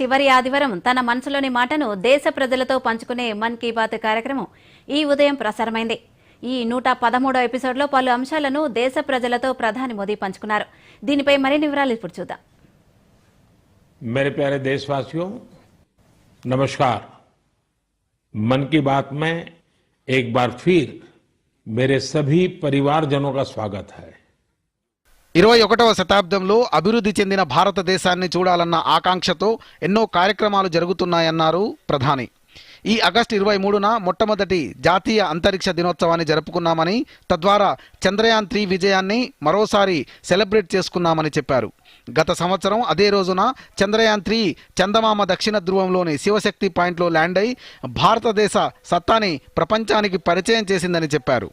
చివరి ఆదివారం తన మనసులోని మాటను దేశ ప్రజలతో పంచుకునే మన్ కీ బాత్ కార్యక్రమం ఈ ఉదయం ప్రసారమైంది ఈ నూట పదమూడో ఎపిసోడ్లో పలు అంశాలను దేశ ప్రజలతో ప్రధాని మోదీ పంచుకున్నారు దీనిపై మరిన్ని వివరాలు ఇప్పుడు చూద్దాం मेरे प्यारे देशवासियों नमस्कार मन की बात में एक बार फिर मेरे सभी परिवारजनों का स्वागत है ఇరవై ఒకటవ శతాబ్దంలో అభివృద్ధి చెందిన భారతదేశాన్ని చూడాలన్న ఆకాంక్షతో ఎన్నో కార్యక్రమాలు జరుగుతున్నాయన్నారు ప్రధాని. ఈ ఆగస్టు ఇరవై మూడున మొట్టమొదటి జాతీయ అంతరిక్ష దినోత్సవాన్ని జరుపుకున్నామని తద్వారా చంద్రయాన్ త్రీ విజయాన్ని మరోసారి సెలబ్రేట్ చేసుకున్నామని చెప్పారు. గత సంవత్సరం అదే రోజున చంద్రయాన్ త్రీ చందమామ దక్షిణ ధ్రువంలోని శివశక్తి పాయింట్లో ల్యాండ్ అయి భారతదేశ సత్తాని ప్రపంచానికి పరిచయం చేసిందని చెప్పారు.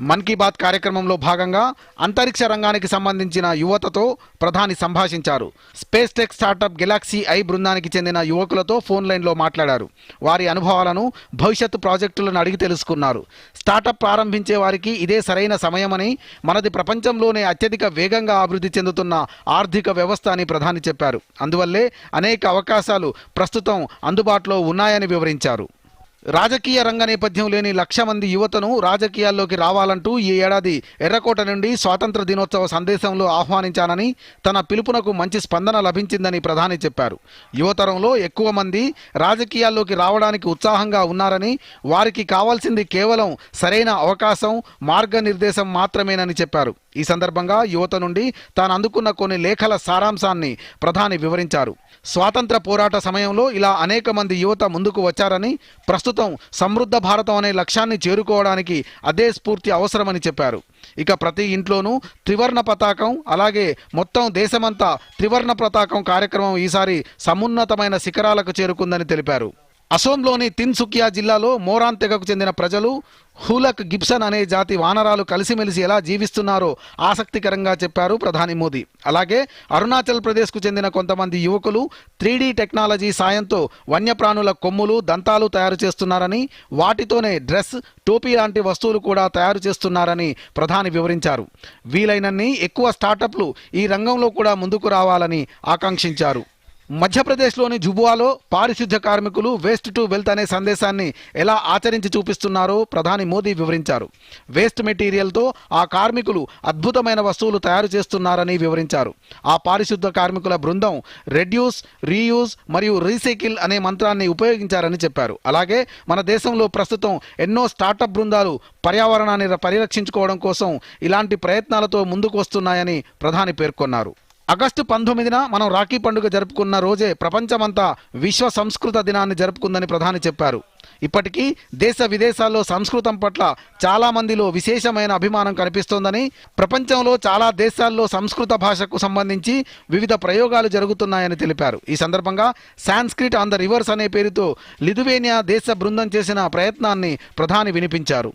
మన్ కీ బాత్ కార్యక్రమంలో భాగంగా అంతరిక్ష రంగానికి సంబంధించిన యువతతో ప్రధాని సంభాషించారు. Space tech startup GalaxEye బృందానికి చెందిన యువకులతో ఫోన్ లైన్లో మాట్లాడారు. వారి అనుభవాలను భవిష్యత్తు ప్రాజెక్టులను అడిగి తెలుసుకున్నారు. స్టార్టప్ ప్రారంభించే వారికి ఇదే సరైన సమయమని మనది ప్రపంచంలోనే అత్యధిక వేగంగా అభివృద్ధి చెందుతున్న ఆర్థిక వ్యవస్థ అని ప్రధాని చెప్పారు. అందువల్లే అనేక అవకాశాలు ప్రస్తుతం అందుబాటులో ఉన్నాయని వివరించారు. రాజకీయ రంగ నేపథ్యం లేని లక్ష మంది యువతను రాజకీయాల్లోకి రావాలంటూ ఈ ఏడాది ఎర్రకోట నుండి స్వాతంత్ర దినోత్సవ సందేశంలో ఆహ్వానించానని తన పిలుపునకు మంచి స్పందన లభించిందని ప్రధాని చెప్పారు. యువతరంలో ఎక్కువ మంది రాజకీయాల్లోకి రావడానికి ఉత్సాహంగా ఉన్నారని వారికి కావాల్సింది కేవలం సరైన అవకాశం మార్గనిర్దేశం మాత్రమేనని చెప్పారు. ఈ సందర్భంగా యువత నుండి తాను అందుకున్న కొన్ని లేఖల సారాంశాన్ని ప్రధాని వివరించారు. స్వాతంత్ర పోరాట సమయంలో ఇలా అనేక మంది యువత ముందుకు వచ్చారని ప్రస్తుతం సమృద్ధ భారతం అనే లక్ష్యాన్ని చేరుకోవడానికి అదే స్ఫూర్తి అవసరమని చెప్పారు. ఇక ప్రతి ఇంట్లోనూ త్రివర్ణ పతాకం అలాగే మొత్తం దేశమంతా త్రివర్ణ పతాకం కార్యక్రమం ఈసారి సమున్నతమైన శిఖరాలకు చేరుకుందని తెలిపారు. అసోంలోని తిన్సుకియా జిల్లాలో మోరాన్ తెగకు చెందిన ప్రజలు హులక్ గిబ్సన్ అనే జాతి వానరాలు కలిసిమెలిసి ఎలా జీవిస్తున్నారో ఆసక్తికరంగా చెప్పారు ప్రధాని మోదీ. అలాగే అరుణాచల్ ప్రదేశ్కు చెందిన కొంతమంది యువకులు త్రీడీ టెక్నాలజీ సాయంతో వన్యప్రాణుల కొమ్ములు దంతాలు తయారు చేస్తున్నారని వాటితోనే డ్రెస్ టోపీ లాంటి వస్తువులు కూడా తయారు చేస్తున్నారని ప్రధాని వివరించారు. వీలైనన్ని ఎక్కువ స్టార్టప్లు ఈ రంగంలో కూడా ముందుకు రావాలని ఆకాంక్షించారు. మధ్యప్రదేశ్లోని జుబువాలో పారిశుద్ధ్య కార్మికులు వేస్ట్ టు వెల్త్ అనే సందేశాన్ని ఎలా ఆచరించి చూపిస్తున్నారో ప్రధాని మోదీ వివరించారు. వేస్ట్ మెటీరియల్తో ఆ కార్మికులు అద్భుతమైన వస్తువులు తయారు చేస్తున్నారని వివరించారు. ఆ పారిశుద్ధ కార్మికుల బృందం రెడ్యూస్ రీయూజ్ మరియు రీసైకిల్ అనే మంత్రాన్ని ఉపయోగించారని చెప్పారు. అలాగే మన దేశంలో ప్రస్తుతం ఎన్నో స్టార్టప్ బృందాలు పర్యావరణాన్ని పరిరక్షించుకోవడం కోసం ఇలాంటి ప్రయత్నాలతో ముందుకు వస్తున్నాయని ప్రధాని పేర్కొన్నారు. ఆగస్టు పంతొమ్మిదిన మనం రాఖీ పండుగ జరుపుకున్న రోజే ప్రపంచమంతా విశ్వ సంస్కృత దినాన్ని జరుపుకుందని ప్రధాని చెప్పారు. ఇప్పటికీ దేశ విదేశాల్లో సంస్కృతం పట్ల చాలా మందిలో విశేషమైన అభిమానం కనిపిస్తోందని ప్రపంచంలో చాలా దేశాల్లో సంస్కృత భాషకు సంబంధించి వివిధ ప్రయోగాలు జరుగుతున్నాయని తెలిపారు. ఈ సందర్భంగా సాంస్క్రిట్ ఆన్ ద రివర్స్ అనే పేరుతో లిథువేనియా దేశ బృందం చేసిన ప్రయత్నాన్ని ప్రధాని వినిపించారు.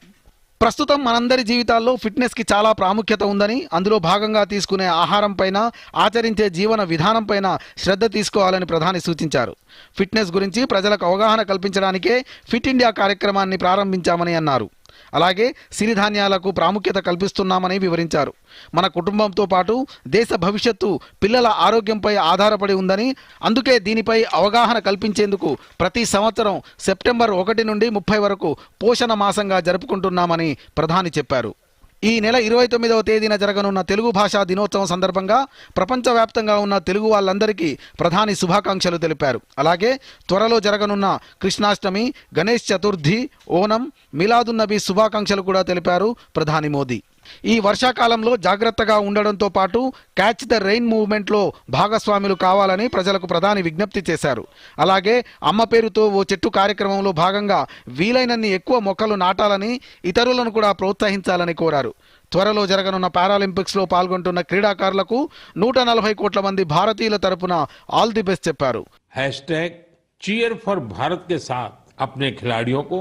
ప్రస్తుతం మనందరి జీవితాల్లో ఫిట్నెస్కి చాలా ప్రాముఖ్యత ఉందని అందులో భాగంగా తీసుకునే ఆహారం పైన ఆచరించే జీవన విధానం పైన శ్రద్ధ తీసుకోవాలని ప్రధాని సూచించారు. ఫిట్నెస్ గురించి ప్రజలకు అవగాహన కల్పించడానికే ఫిట్ ఇండియా కార్యక్రమాన్ని ప్రారంభించామని అన్నారు. అలాగే సిరిధాన్యాలకు ప్రాముఖ్యత కల్పిస్తున్నామని వివరించారు. మన కుటుంబంతో పాటు దేశ భవిష్యత్తు పిల్లల ఆరోగ్యంపై ఆధారపడి ఉందని అందుకే దీనిపై అవగాహన కల్పించేందుకు ప్రతి సంవత్సరం సెప్టెంబర్ ఒకటి నుండి ముప్పై వరకు పోషణ మాసంగా జరుపుకుంటున్నామని ప్రధాని చెప్పారు. ఈ నెల ఇరవై తొమ్మిదవ తేదీన జరగనున్న తెలుగు భాషా దినోత్సవం సందర్భంగా ప్రపంచవ్యాప్తంగా ఉన్న తెలుగు వాళ్ళందరికీ ప్రధాని శుభాకాంక్షలు తెలిపారు. అలాగే త్వరలో జరగనున్న కృష్ణాష్టమి గణేష్ చతుర్థి ఓనం మిలాదున్నబీ శుభాకాంక్షలు కూడా తెలిపారు ప్రధాని మోదీ. ఈ వర్షాకాలంలో జాగ్రత్తగా ఉండడంతో పాటు క్యాచ్ ద రెయిన్ మూవ్మెంట్లో భాగస్వాములు కావాలని ప్రజలకు ప్రధాని విజ్ఞప్తి చేశారు అలాగే అమ్మ పేరుతో ఓ చెట్టు కార్యక్రమంలో భాగంగా వీలైనన్ని ఎక్కువ మొక్కలు నాటాలని ఇతరులను కూడా ప్రోత్సహించాలని కోరారు త్వరలో జరగనున్న పారాలింపిక్స్లో పాల్గొంటున్న క్రీడాకారులకు నూట నలభై కోట్ల మంది భారతీయుల తరపున ఆల్ ది బెస్ట్ చెప్పారు हैशटैग चीयर फॉर भारत के साथ अपने खिलाड़ियों को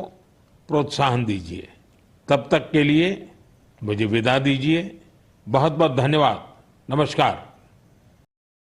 प्रोत्साहन दीजिए तब तक के लिए मुझे विदा दीजिए। बहुत बहुत धन्यवाद। नमस्कार।